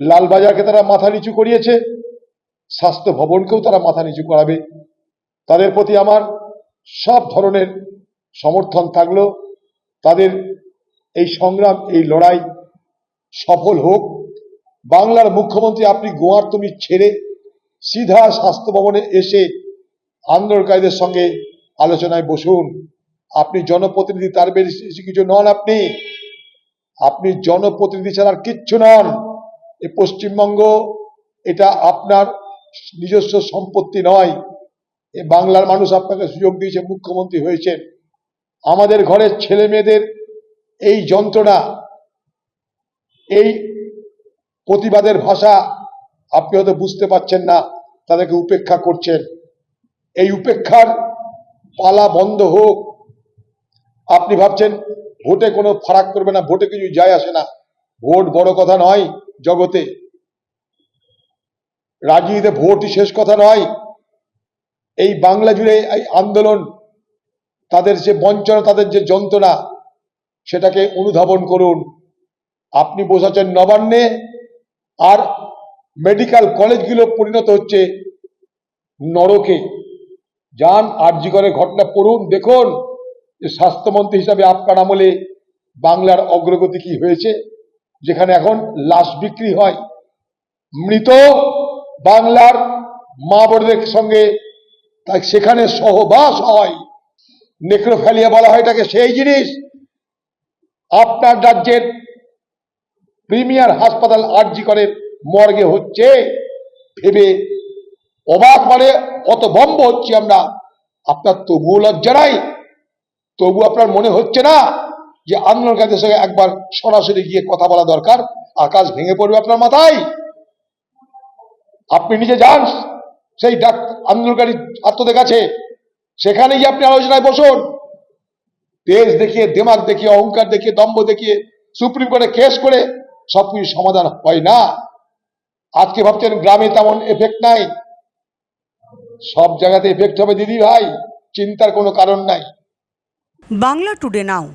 লালবাজারকে তারা মাথা নিচু করিয়েছে, স্বাস্থ্য ভবনকেও তারা মাথা নিচু করাবে। তাদের প্রতি আমার সব ধরনের সমর্থন থাকল। তাদের এই সংগ্রাম, এই লড়াই সফল হোক। বাংলার মুখ্যমন্ত্রী, আপনি গোয়ার তুমি ছেড়ে সিধা স্বাস্থ্য ভবনে এসে আন্দোলনকারীদের সঙ্গে আলোচনায় বসুন। আপনি জনপ্রতিনিধি, তার বেশি কিছু নন আপনি। আপনি জনপ্রতিনিধি ছাড়া কিচ্ছু নন। এ পশ্চিমবঙ্গ এটা আপনার নিজস্ব সম্পত্তি নয়। এ বাংলার মানুষ আপনাকে সুযোগ দিয়েছে, মুখ্যমন্ত্রী হয়েছেন। আমাদের ঘরের ছেলে মেয়েদের এই যন্ত্রণা, এই প্রতিবাদের ভাষা আপনি হয়তো বুঝতে পারছেন না, তাদেরকে উপেক্ষা করছেন। এই উপেক্ষার পালা বন্ধ হোক। আপনি ভাবছেন, ভোটে কোনো ফারাক করবে না, ভোটে কিছু যায় আসে না। ভোট বড় কথা নয়। জগতে। রাজনীতিতে ভোটই শেষ কথা নয়। এই বাংলা জুড়ে এই আন্দোলন, তাদের যে বঞ্চনা, তাদের যে যন্ত্রণা, সেটাকে অনুধাবন করুন। আপনি বসাচ্ছেন নবান্নে আর মেডিকেল কলেজগুলো পরিণত হচ্ছে নরকে। যান আরজি করে ঘটনা পড়ুন, দেখুন যে স্বাস্থ্যমন্ত্রী হিসাবে আপনার আমলে বাংলার অগ্রগতি কি হয়েছে। যেখানে এখন লাশ বিক্রি হয়। মৃত বাংলার মা বোনদের সঙ্গে তাই সেখানে সহবাস হয়। নেক্রোফ্যালিয়া বলা হয় এটাকে সেই জিনিস। আপনার রাজ্যের প্রিমিয়ার হাসপাতাল আরজি করে মর্গে হচ্ছে। ভেবে অবাক মানে অত বম্ব হচ্ছি আমরা। আপনার তবুও লজ্জা নাই। তবু আপনার মনে হচ্ছে না। যে আন্দোলনকারীদের সঙ্গে একবার সরাসরি গিয়ে কথা বলা দরকার আকাশ ভেঙে পড়বে আপনার মাথায়। আপনি নিজে যান, সেই ডাক আন্দোলনকারী ছাত্রদের কাছে। সেখানে গিয়ে আপনি আলোচনায় বসুন। তেজ দেখিয়ে দেমাগ দেখিয়ে, অহংকার দেখিয়ে, দম্ভ দেখিয়ে, সুপ্রিম কোর্টে কেস করে সবকিছু সমাধান হয় না। আজকে ভাবছেন গ্রামে তেমন এফেক্ট নাই। সব জায়গাতে এফেক্ট হবে দিদি ভাই, চিন্তার কোনো কারণ নাই। বাংলা টুডে নাও